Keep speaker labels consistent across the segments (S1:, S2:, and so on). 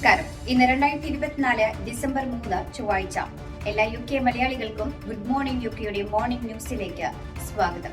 S1: നമസ്കാരം. ഇന്ന് രണ്ടായിരത്തി ഇരുപത്തിനാല് ഡിസംബർ മൂന്ന് ചൊവ്വാഴ്ച. എല്ലാ യു കെ മലയാളികൾക്കും ഗുഡ് മോർണിംഗ് യു കെയുടെ മോർണിംഗ് ന്യൂസിലേക്ക് സ്വാഗതം.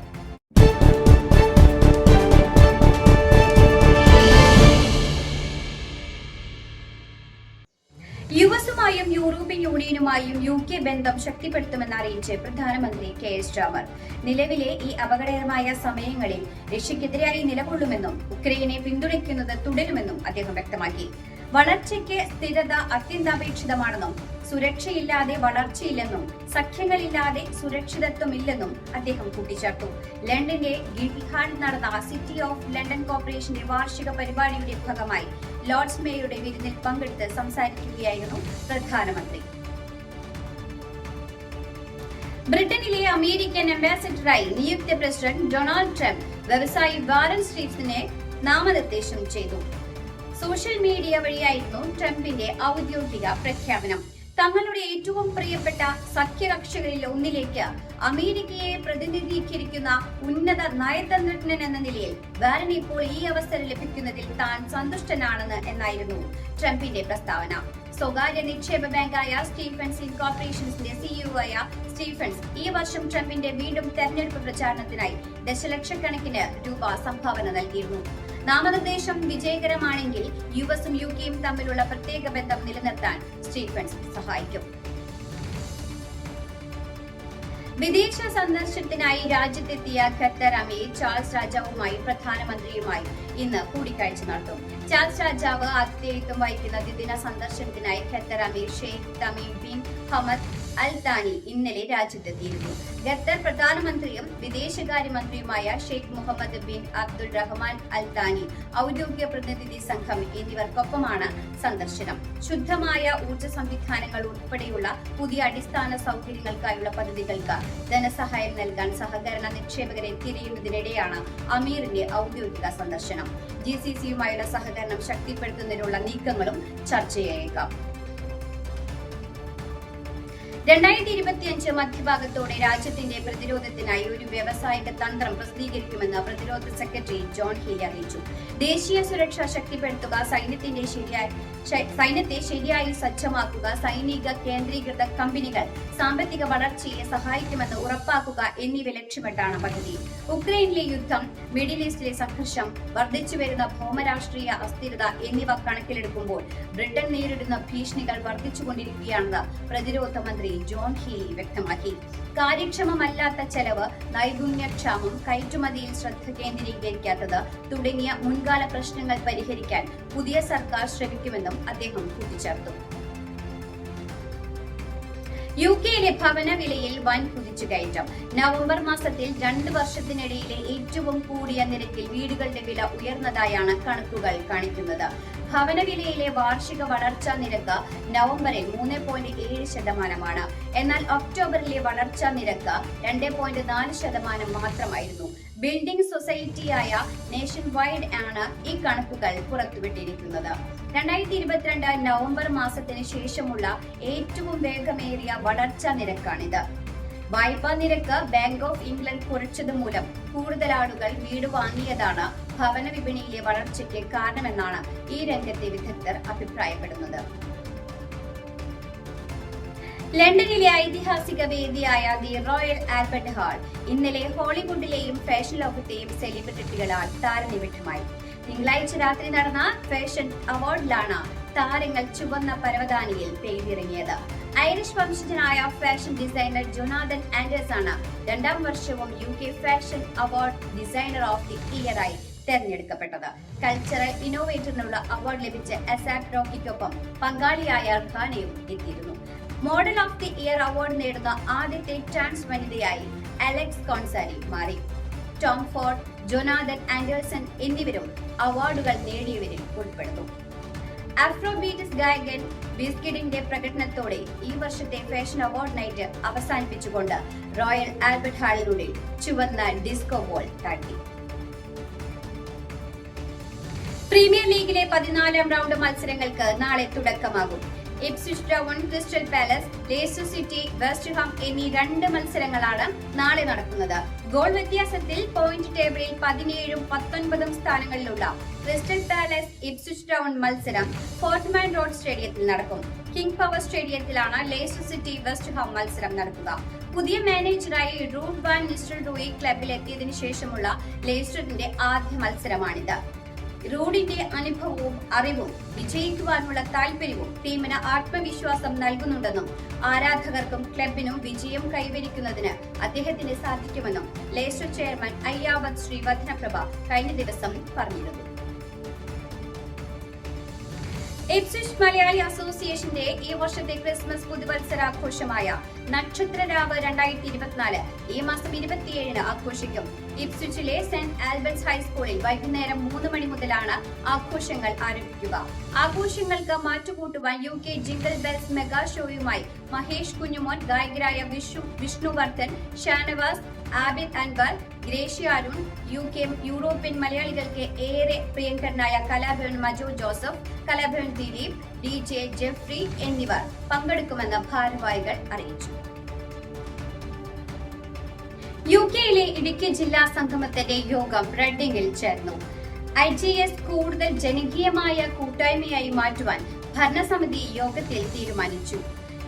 S1: യു എസുമായും യൂറോപ്യൻ യൂണിയനുമായും യു കെ ബന്ധം ശക്തിപ്പെടുത്തുമെന്ന് അറിയിച്ച് പ്രധാനമന്ത്രി കെ എസ് ജാമർ. നിലവിലെ ഈ അപകടകരമായ സമയങ്ങളിൽ റഷ്യക്കെതിരായി നിലകൊള്ളുമെന്നും ഉക്രൈനെ പിന്തുണയ്ക്കുന്നത് തുടരുമെന്നും അദ്ദേഹം വ്യക്തമാക്കി. വളർച്ചയ്ക്ക് സ്ഥിരത അത്യന്താപേക്ഷിതമാണെന്നും സുരക്ഷയില്ലാതെ വളർച്ചയില്ലെന്നും സഖ്യങ്ങളില്ലാതെ സുരക്ഷിതത്വമില്ലെന്നും അദ്ദേഹം കൂട്ടിച്ചേർത്തു. ലണ്ടന്റെ ഗിൽഹാളിൽ നടന്ന സിറ്റി ഓഫ് ലണ്ടൻ കോർപ്പറേഷന്റെ വാർഷിക പരിപാടിയുടെ ഭാഗമായി ലോർഡ്സ് മേയറുടെ വിരുന്നിൽ പങ്കെടുത്ത് സംസാരിക്കുകയായിരുന്നു പ്രധാനമന്ത്രി. ബ്രിട്ടനിലെ അമേരിക്കൻ അംബാസിഡറായി നിയുക്ത പ്രസിഡന്റ് ഡൊണാൾഡ് ട്രംപ് വ്യവസായി വാരൻ സ്ട്രീറ്റ്സിനെ നാമനിർദ്ദേശം ചെയ്തു. സോഷ്യൽ മീഡിയ വഴിയായിരുന്നു ട്രംപിന്റെ ഔദ്യോഗിക പ്രഖ്യാപനം. തങ്ങളുടെ ഏറ്റവും പ്രിയപ്പെട്ട സഖ്യകക്ഷികളിൽ ഒന്നിലേക്ക് അമേരിക്കയെ പ്രതിനിധീകരിക്കുന്ന ഉന്നത നയതന്ത്രജ്ഞൻ എന്ന നിലയിൽ ബാരൻ ഇപ്പോൾ ഈ അവസരം ലഭിക്കുന്നതിൽ താൻ സന്തുഷ്ടനാണെന്ന് എന്നായിരുന്നു ട്രംപിന്റെ പ്രസ്താവന. സ്വകാര്യ നിക്ഷേപ ബാങ്കായ സ്റ്റീഫൻസ് ഇൻകോർപ്പറേഷൻസിന്റെ സിഇഒ ആയ സ്റ്റീഫൻസ് ഈ വർഷം ട്രംപിന്റെ വീണ്ടും തെരഞ്ഞെടുപ്പ് പ്രചാരണത്തിനായി ദശലക്ഷക്കണക്കിന് രൂപ സംഭാവന നൽകിയിരുന്നു. നാമനിർദ്ദേശം വിജയകരമാണെങ്കിൽ യു എസും യു കെയും തമ്മിലുള്ള പ്രത്യേക ബന്ധം നിലനിർത്താൻ സ്റ്റീഫൻസ് സഹായിക്കും. വിദേശ സന്ദർശനത്തിനായി രാജ്യത്തെത്തിയ ഖത്തർ അമീർ ചാൾസ് രാജാവുമായി പ്രധാനമന്ത്രിയുമായി ഇന്ന് കൂടിക്കാഴ്ച നടത്തും. ചാൾസ് രാജാവ് ആതിഥേയത്വം വഹിക്കുന്ന ദ്വിദിന സന്ദർശനത്തിനായി ഖത്തർ അമീർ Sheikh Tamim bin Hamad Al Thani ഇന്നലെ രാജ്യത്തെത്തിയിരുന്നു. ഖത്തർ പ്രധാനമന്ത്രിയും വിദേശകാര്യമന്ത്രിയുമായ Sheikh Mohammed bin Abdul Rahman Al Thani ഔദ്യോഗിക പ്രതിനിധി സംഘം എന്നിവർക്കൊപ്പമാണ് സന്ദർശനം. ശുദ്ധമായ ഊർജ സംവിധാനങ്ങൾ ഉൾപ്പെടെയുള്ള പുതിയ അടിസ്ഥാന സൗകര്യങ്ങൾക്കായുള്ള പദ്ധതികൾക്ക് ധനസഹായം നൽകാൻ സഹകരണ നിക്ഷേപകരെ തിരയുന്നതിനിടെയാണ് അമീറിന്റെ ഔദ്യോഗിക സന്ദർശനം. ജി സി സിയുമായുള്ള സഹകരണം ശക്തിപ്പെടുത്തുന്നതിനുള്ള നീക്കങ്ങളും ചർച്ചയായേക്കാം രണ്ടായിരത്തി ഇരുപത്തിയഞ്ച് മധ്യഭാഗത്തോടെ രാജ്യത്തിന്റെ പ്രതിരോധത്തിനായി ഒരു വ്യവസായിക തന്ത്രം പ്രസിദ്ധീകരിക്കുമെന്ന് പ്രതിരോധ സെക്രട്ടറി ജോൺ ഹീലി അറിയിച്ചു. ദേശീയ സുരക്ഷ ശക്തിപ്പെടുത്തുക സൈന്യത്തിന്റെ ശരിയായി സൈന്യത്തെ ശരിയായി സജ്ജമാക്കുക സൈനിക കേന്ദ്രീകൃത കമ്പനികൾ സാമ്പത്തിക വളർച്ചയെ സഹായിക്കുമെന്ന് ഉറപ്പാക്കുക എന്നിവ ലക്ഷ്യമിട്ടാണ് പദ്ധതി. ഉക്രൈനിലെ യുദ്ധം മിഡിൽ ഈസ്റ്റിലെ സംഘർഷം വർദ്ധിച്ചുവരുന്ന ഭൗമരാഷ്ട്രീയ അസ്ഥിരത എന്നിവ കണക്കിലെടുക്കുമ്പോൾ ബ്രിട്ടൻ നേരിടുന്ന ഭീഷണികൾ വർദ്ധിച്ചുകൊണ്ടിരിക്കുകയാണെന്ന് പ്രതിരോധ മന്ത്രി ജോൺ ഹീലി വ്യക്തമാക്കി. കാര്യക്ഷമമല്ലാത്ത ചെലവ് നൈപുണ്യക്ഷാമം കയറ്റുമതിയിൽ ശ്രദ്ധ കേന്ദ്രീകരിക്കാത്തത് തുടങ്ങിയ മുൻകാല പ്രശ്നങ്ങൾ പരിഹരിക്കാൻ പുതിയ സർക്കാർ ശ്രമിക്കുമെന്നും അദ്ദേഹം കൂട്ടിച്ചേർത്തു. യു കെയിലെ ഭവന വിലയിൽ വൻ കുതിച്ചുകയറ്റം. നവംബർ മാസത്തിൽ രണ്ട് വർഷത്തിനിടയിലെ ഏറ്റവും കൂടിയ നിരക്കിൽ വീടുകളുടെ വില ഉയർന്നതായാണ് കണക്കുകൾ കാണിക്കുന്നത്. ഭവന വിലയിലെ വാർഷിക വളർച്ചാ നിരക്ക് നവംബറിൽ മൂന്ന് പോയിന്റ് ഏഴ് ശതമാനമാണ്. എന്നാൽ ഒക്ടോബറിലെ വളർച്ചാ നിരക്ക് രണ്ട് പോയിന്റ് നാല് ശതമാനം മാത്രമായിരുന്നു. ബിൽഡിംഗ് സൊസൈറ്റിയായ നേഷൻ വൈഡ് ആണ് ഈ കണക്കുകൾ പുറത്തുവിട്ടിരിക്കുന്നത്. രണ്ടായിരത്തി ഇരുപത്തിരണ്ട് നവംബർ മാസത്തിന് ശേഷമുള്ള ഏറ്റവും വേഗമേറിയ വളർച്ചാ നിരക്കാണിത്. വായ്പാ നിരക്ക് ബാങ്ക് ഓഫ് ഇംഗ്ലണ്ട് കുറച്ചത് മൂലം കൂടുതൽ ആളുകൾ വീട് വാങ്ങിയതാണ് ഭവന വിപണിയിലെ വളർച്ചയ്ക്ക് കാരണമെന്നാണ് ഈ രംഗത്തെ വിദഗ്ധർ അഭിപ്രായപ്പെടുന്നത്. ലണ്ടനിലെ ഐതിഹാസിക വേദിയായ ദി റോയൽ ആൽബർട്ട് ഹാൾ ഇന്നലെ ഹോളിവുഡിലെയും ഫാഷൻ ലോകത്തെയും സെലിബ്രിറ്റികളാൽ താരനിമിഷമായി തിങ്കളാഴ്ച രാത്രി നടന്ന ഫാഷൻ അവാർഡിലാണ് താരങ്ങൾ ചുവന്ന പരവതാനിയിൽ പെയ്തിറങ്ങിയത്. ഐറിഷ് വംശജനായ ഫാഷൻ ഡിസൈനർ ജൊനാഥൻ ആൻഡേഴ്സ് ആണ് രണ്ടാം വർഷവും U K fashion award designer of the ഇയറായി തെരഞ്ഞെടുക്കപ്പെട്ടത്. കൾച്ചറൽ ഇന്നോവേറ്ററിനുള്ള അവാർഡ് ലഭിച്ച അസാപ് റോക്കിക്കൊപ്പം പങ്കാളിയായ ഖാനയും എത്തിയിരുന്നു. Model of the year award നേടുന്ന ആദ്യത്തെ ട്രാൻസ് വനിതയായി അലക്സ് കോൺസാരി മാറി. ടോം ഫോർഡ് ജൊനാഥൻ ആൻഡേഴ്സൺ എന്നിവരും അവാർഡുകൾ നേടിയവരിൽ ഉൾപ്പെടുന്നു. അഫ്രോബീറ്റ്സ് ഗായകൻ ബിസ്കിഡിന്റെ പ്രകടനത്തോടെ ഈ വർഷത്തെ ഫാഷൻ അവാർഡ് നൈറ്റ് അവസാനിപ്പിച്ചുകൊണ്ട് റോയൽ ആൽബർട്ട് ഹാളിലൂടെ ചുവന്ന ഡിസ്കോ ബോൾ താട്ടി പ്രീമിയർ ലീഗിലെ പതിനാലാം റൗണ്ട് മത്സരങ്ങൾക്ക് നാളെ തുടക്കമാകും. Ipswich one Crystal Palace Leicester City West Ham എന്നീ രണ്ട് മത്സരങ്ങളാണ് നാളെ നടക്കുന്നത്. ഗോൾ വ്യത്യാസത്തിൽ പോയിന്റ് ടേബിളിൽ പതിനേഴും പത്തൊൻപതും സ്ഥാനങ്ങളിലുള്ള ക്രിസ്റ്റൽ പാലസ് ഇപ്സ്വിച്ച് ടൗൺ മത്സരം ഫോർട്ട്മാൻ റോഡ് സ്റ്റേഡിയത്തിൽ നടക്കും. കിങ് പവർ സ്റ്റേഡിയത്തിലാണ് ലേസർ സിറ്റി വെസ്റ്റ് ഹാം മത്സരം നടക്കുക. പുതിയ മാനേജറായി റൂട്ട് വാൻ മിസ്റ്റർ ഡൂയി ക്ലബിൽ എത്തിയതിനു ശേഷമുള്ള ലേസ്റ്ററിന്റെ ആദ്യ മത്സരമാണിത്. റൂഡിന്റെ അനുഭവവും അറിവും വിജയിക്കുവാനുള്ള താല്പര്യവും ടീമിന് ആത്മവിശ്വാസം നൽകുന്നുണ്ടെന്നും ആരാധകർക്കും ക്ലബിനും വിജയം കൈവരിക്കുന്നതിന് അദ്ദേഹത്തിന് സാധിക്കുമെന്നും ലേസർ ചെയർമാൻ അയ്യാവത് ശ്രീവർദ്ധനപ്രഭ കഴിഞ്ഞ ദിവസം പറഞ്ഞിരുന്നു. എപ്സിഷ് മലയാളി അസോസിയേഷന്റെ ഈ വർഷത്തെ ക്രിസ്മസ് പുതുവത്സരാഘോഷമായ നക്ഷത്രരാവ് രണ്ടായിരത്തി ഇരുപത്തിനാല് ഈ മാസം ഇരുപത്തിയേഴിന് ആഘോഷിക്കും. ഇപ്സിച്ചിലെ സെന്റ് ആൽബർട്ട്സ് ഹൈസ്കൂളിൽ വൈകുന്നേരം മൂന്ന് മണി മുതലാണ് ആഘോഷങ്ങൾ ആരംഭിക്കുക. ആഘോഷങ്ങൾക്ക് മാറ്റുകൂട്ടുവാൻ U K jingle bells mega ഷോയുമായി Mahesh Kunjumon ഗായകരായ Vishu Vishnuvardhan Shanavas Abid Anvar Gracia Arun U K European മലയാളികൾക്ക് ഏറെ പ്രിയങ്കരനായ Kalabhavan Majo Joseph Kalabhavan Dileep D J Jeffrey എന്നിവർ പങ്കെടുക്കുമെന്ന് ഭാരവാഹികൾ അറിയിച്ചു. യു കെയിലെ ഇടുക്കി ജില്ലാ സംഗമത്തിന്റെ യോഗം റെഡിംഗിൽ ചേർന്നു. ഐ ജി എസ് കൂടുതൽ ജനകീയമായ കൂട്ടായ്മയായി മാറ്റുവാൻ ഭരണസമിതി യോഗത്തിൽ തീരുമാനിച്ചു.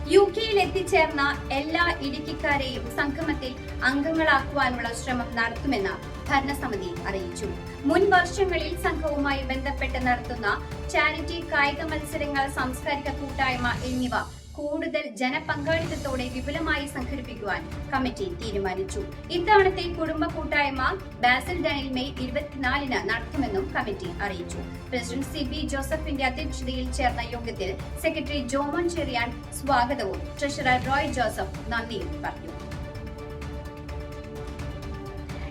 S1: യു കെയിൽ എത്തിച്ചേർന്ന എല്ലാ ഇടുക്കിക്കാരെയും സംഗമത്തിൽ അംഗങ്ങളാക്കുവാനുള്ള ശ്രമം നടത്തുമെന്ന് ഭരണസമിതി അറിയിച്ചു. മുൻ വർഷങ്ങളിൽ സംഘവുമായി ബന്ധപ്പെട്ട് നടത്തുന്ന ചാരിറ്റി കായിക മത്സരങ്ങൾ സാംസ്കാരിക കൂട്ടായ്മ എന്നിവ കൂടുതൽ ജനപങ്കാളിത്തത്തോടെ വിപുലമായി സംഘടിപ്പിക്കുവാൻ കമ്മിറ്റി തീരുമാനിച്ചു. ഇത്തവണത്തെ കുടുംബ കൂട്ടായ്മ ബാസിൽ ഡനിൽ മെയ് ഇരുപത്തിനാലിന് നടത്തുമെന്നും കമ്മിറ്റി അറിയിച്ചു. പ്രസിഡന്റ് സി ബി ജോസഫിന്റെ അധ്യക്ഷതയിൽ ചേർന്ന യോഗത്തിൽ സെക്രട്ടറി ജോമോൻ ചെറിയാൻ സ്വാഗതവും ട്രഷറർ റോയ് ജോസഫ് നന്ദിയും പറഞ്ഞു.